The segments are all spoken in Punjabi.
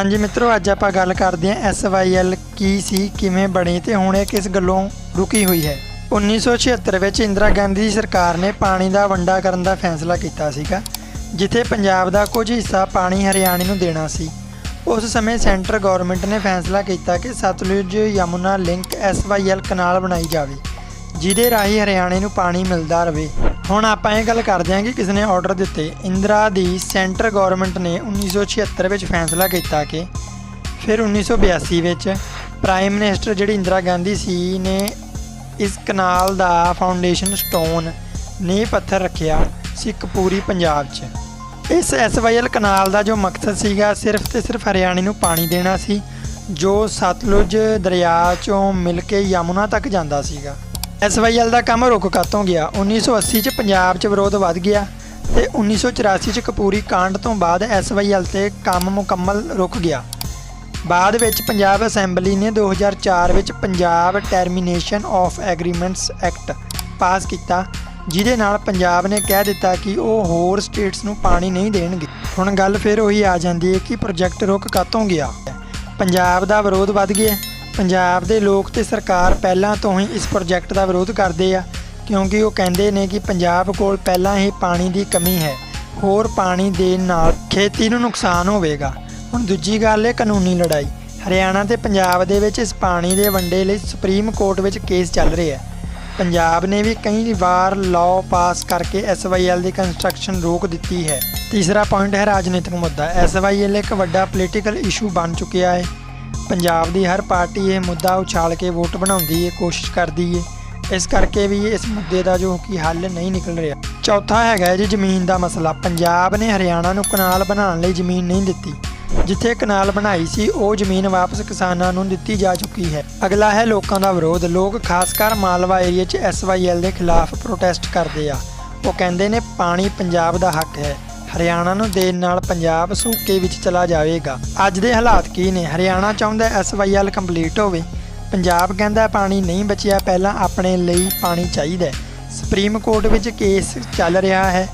ਹਾਂਜੀ ਮਿੱਤਰੋ, ਅੱਜ ਆਪਾਂ ਗੱਲ ਕਰਦੇ ਹਾਂ SYL ਕੀ ਸੀ, ਕਿਵੇਂ ਬਣੀ ਤੇ ਹੁਣ ਇਹ ਕਿਸ ਗੱਲੋਂ ਰੁਕੀ ਹੋਈ ਹੈ। 1976 ਵਿੱਚ ਇੰਦਰਾ ਗਾਂਧੀ ਦੀ ਸਰਕਾਰ ਨੇ ਪਾਣੀ ਦਾ ਵੰਡਾ ਕਰਨ ਦਾ ਫੈਸਲਾ ਕੀਤਾ ਸੀਗਾ, ਜਿੱਥੇ ਪੰਜਾਬ ਦਾ ਕੁਝ ਹਿੱਸਾ ਪਾਣੀ ਹਰਿਆਣੇ ਨੂੰ ਦੇਣਾ ਸੀ। ਉਸ ਸਮੇਂ ਸੈਂਟਰ ਗਵਰਨਮੈਂਟ ਨੇ ਫੈਸਲਾ ਕੀਤਾ ਕਿ Sutlej Yamuna link SYL canal ਬਣਾਈ ਜਾਵੇ, ਜਿਹਦੇ ਰਾਹੀਂ ਹਰਿਆਣੇ ਨੂੰ ਪਾਣੀ ਮਿਲਦਾ ਰਹੇ। ਹੁਣ ਆਪਾਂ ਇਹ ਗੱਲ ਕਰਦੇ ਹਾਂ ਕਿ ਕਿਸ ਨੇ ਆਰਡਰ ਦਿੱਤੇ। ਇੰਦਰਾ ਦੀ ਸੈਂਟਰ ਗਵਰਨਮੈਂਟ ਨੇ 1976 ਵਿੱਚ ਫੈਸਲਾ ਕੀਤਾ ਕਿ ਫਿਰ 1982 ਵਿੱਚ ਪ੍ਰਾਈਮ ਮਿਨਿਸਟਰ ਜਿਹੜੀ ਇੰਦਰਾ ਗਾਂਧੀ ਸੀ ਨੇ ਇਸ ਕਨਾਲ ਦਾ ਫਾਊਂਡੇਸ਼ਨ ਸਟੋਨ ਨੀਂਹ ਪੱਥਰ ਰੱਖਿਆ ਸੀ ਕਪੂਰੀ ਪੰਜਾਬ 'ਚ। ਇਸ ਐਸਵਾਈਐਲ ਕਨਾਲ ਦਾ ਜੋ ਮਕਸਦ ਸੀਗਾ ਸਿਰਫ ਤੇ ਸਿਰਫ ਹਰਿਆਣੇ ਨੂੰ ਪਾਣੀ ਦੇਣਾ ਸੀ, ਜੋ ਸਤਲੁਜ ਦਰਿਆ 'ਚੋਂ ਮਿਲ ਕੇ ਯਮੁਨਾ ਤੱਕ ਜਾਂਦਾ ਸੀਗਾ। ਐਸਵਾਈਐਲ ਦਾ ਕੰਮ ਰੁਕ ਕਾਤੋਂ ਗਿਆ। 1980 'ਚ ਪੰਜਾਬ 'ਚ ਵਿਰੋਧ ਵੱਧ ਗਿਆ ਤੇ 1984 'ਚ ਕਪੂਰੀ ਕਾਂਡ ਤੋਂ ਬਾਅਦ ਐਸਵਾਈਐਲ ਤੇ ਕੰਮ ਮੁਕੰਮਲ ਰੁਕ ਗਿਆ। ਬਾਅਦ ਵਿੱਚ ਪੰਜਾਬ ਅਸੈਂਬਲੀ ਨੇ 2004 ਵਿੱਚ Punjab termination of agreements act pass ਕੀਤਾ, ਜਿਹਦੇ ਨਾਲ ਪੰਜਾਬ ਨੇ ਕਹਿ ਦਿੱਤਾ ਕਿ ਉਹ ਹੋਰ ਸਟੇਟਸ ਨੂੰ ਪਾਣੀ ਨਹੀਂ ਦੇਣਗੇ। ਹੁਣ ਗੱਲ ਫਿਰ ਉਹੀ ਆ ਜਾਂਦੀ ਹੈ ਕਿ ਪ੍ਰੋਜੈਕਟ ਰੁਕ ਕਾਤੋਂ ਗਿਆ। ਪੰਜਾਬ ਦਾ ਵਿਰੋਧ ਵੱਧ ਗਿਆ। ਪੰਜਾਬ ਦੇ ਲੋਕ ਤੇ ਸਰਕਾਰ ਪਹਿਲਾਂ ਤੋਂ ਹੀ ਇਸ ਪ੍ਰੋਜੈਕਟ ਦਾ ਵਿਰੋਧ ਕਰਦੇ ਆ, ਕਿਉਂਕਿ ਉਹ ਕਹਿੰਦੇ ਨੇ ਕਿ ਪੰਜਾਬ ਕੋਲ ਪਹਿਲਾਂ ਹੀ ਪਾਣੀ ਦੀ ਕਮੀ ਹੈ। ਹੋਰ ਪਾਣੀ ਦੇਣ ਨਾਲ ਖੇਤੀ ਨੂੰ ਨੁਕਸਾਨ ਹੋਵੇਗਾ। ਹੁਣ ਦੂਜੀ ਗੱਲ ਹੈ ਕਾਨੂੰਨੀ ਲੜਾਈ। ਹਰਿਆਣਾ ਤੇ ਪੰਜਾਬ ਦੇ ਵਿੱਚ ਇਸ ਪਾਣੀ ਦੇ ਵੰਡੇ ਲਈ ਸੁਪਰੀਮ ਕੋਰਟ ਵਿੱਚ ਕੇਸ ਚੱਲ ਰਿਹਾ ਹੈ। ਪੰਜਾਬ ਨੇ ਵੀ ਕਈ ਵਾਰ ਲਾਅ ਪਾਸ ਕਰਕੇ ਐਸਵਾਈਐਲ ਦੀ ਕੰਸਟਰਕਸ਼ਨ ਰੋਕ ਦਿੱਤੀ ਹੈ। ਤੀਸਰਾ ਪੁਆਇੰਟ ਹੈ ਰਾਜਨੀਤਿਕ ਮੁੱਦਾ। ਐਸਵਾਈਐਲ ਇੱਕ ਵੱਡਾ ਪੋਲੀਟੀਕਲ ਇਸ਼ੂ ਬਣ ਚੁੱਕਿਆ ਹੈ। ਪੰਜਾਬ ਦੀ ਹਰ ਪਾਰਟੀ ਇਹ ਮੁੱਦਾ ਉਛਾਲ ਕੇ ਵੋਟ ਬਣਾਉਂਦੀ ਹੈ ਕੋਸ਼ਿਸ਼ ਕਰਦੀ ਹੈ ਇਸ ਕਰਕੇ ਵੀ ਇਸ ਮੁੱਦੇ ਦਾ ਜੋ ਕਿ ਹੱਲ ਨਹੀਂ ਨਿਕਲ ਰਿਹਾ। ਚੌਥਾ ਹੈਗਾ ਜੀ ਜ਼ਮੀਨ ਦਾ ਮਸਲਾ। ਪੰਜਾਬ ਨੇ ਹਰਿਆਣਾ ਨੂੰ ਕਨਾਲ ਬਣਾਉਣ ਲਈ ਜ਼ਮੀਨ ਨਹੀਂ ਦਿੱਤੀ। ਜਿੱਥੇ ਕਨਾਲ ਬਣਾਈ ਸੀ, ਉਹ ਜ਼ਮੀਨ ਵਾਪਸ ਕਿਸਾਨਾਂ ਨੂੰ ਦਿੱਤੀ ਜਾ ਚੁੱਕੀ ਹੈ। ਅਗਲਾ ਹੈ ਲੋਕਾਂ ਦਾ ਵਿਰੋਧ। ਲੋਕ ਖਾਸ ਕਰ ਮਾਲਵਾ ਏਰੀਆ 'ਚ ਐਸਵਾਈਐਲ ਦੇ ਖਿਲਾਫ ਪ੍ਰੋਟੈਸਟ ਕਰਦੇ ਆ। ਉਹ ਕਹਿੰਦੇ ਨੇ ਪਾਣੀ ਪੰਜਾਬ ਦਾ ਹੱਕ ਹੈ। ਹਰਿਆਣਾ ਨੂੰ ਦੇਣ ਨਾਲ ਪੰਜਾਬ ਸੂਕੇ ਵਿੱਚ ਚਲਾ ਜਾਵੇਗਾ। ਅੱਜ ਦੇ ਹਾਲਾਤ ਕੀ ਨੇ? ਹਰਿਆਣਾ ਚਾਹੁੰਦਾ ਐਸਵਾਈਐਲ ਕੰਪਲੀਟ ਹੋਵੇ। ਪੰਜਾਬ ਕਹਿੰਦਾ ਪਾਣੀ ਨਹੀਂ ਬਚਿਆ, ਪਹਿਲਾਂ ਆਪਣੇ ਲਈ ਪਾਣੀ ਚਾਹੀਦਾ ਸੁਪਰੀਮ ਕੋਰਟ ਵਿੱਚ ਕੇਸ ਚੱਲ ਰਿਹਾ ਹੈ।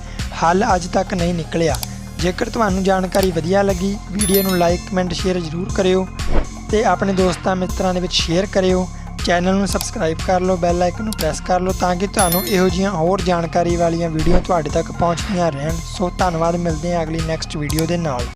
ਹੱਲ ਅੱਜ ਤੱਕ ਨਹੀਂ ਨਿਕਲਿਆ। ਜੇਕਰ ਤੁਹਾਨੂੰ ਜਾਣਕਾਰੀ ਵਧੀਆ ਲੱਗੀ, ਵੀਡੀਓ ਨੂੰ ਲਾਈਕ, ਕਮੈਂਟ, ਸ਼ੇਅਰ ਜ਼ਰੂਰ ਕਰਿਓ ਤੇ ਆਪਣੇ ਦੋਸਤਾਂ ਮਿੱਤਰਾਂ ਦੇ ਵਿੱਚ ਸ਼ੇਅਰ ਕਰਿਓ। ਚੈਨਲ ਨੂੰ ਸਬਸਕ੍ਰਾਈਬ ਕਰ ਲਓ, ਬੈਲ ਆਈਕਨ ਨੂੰ ਪ੍ਰੈਸ ਕਰ ਲਓ ਤਾਂ ਕਿ ਤੁਹਾਨੂੰ ਇਹੋ ਜਿਹੀਆਂ ਹੋਰ ਜਾਣਕਾਰੀ ਵਾਲੀਆਂ ਵੀਡੀਓ ਤੁਹਾਡੇ ਤੱਕ ਪਹੁੰਚਦੀਆਂ ਰਹਿਣ। ਸੋ ਧੰਨਵਾਦ, ਮਿਲਦੇ ਹਾਂ ਅਗਲੀ ਨੈਕਸਟ ਵੀਡੀਓ ਦੇ ਨਾਲ।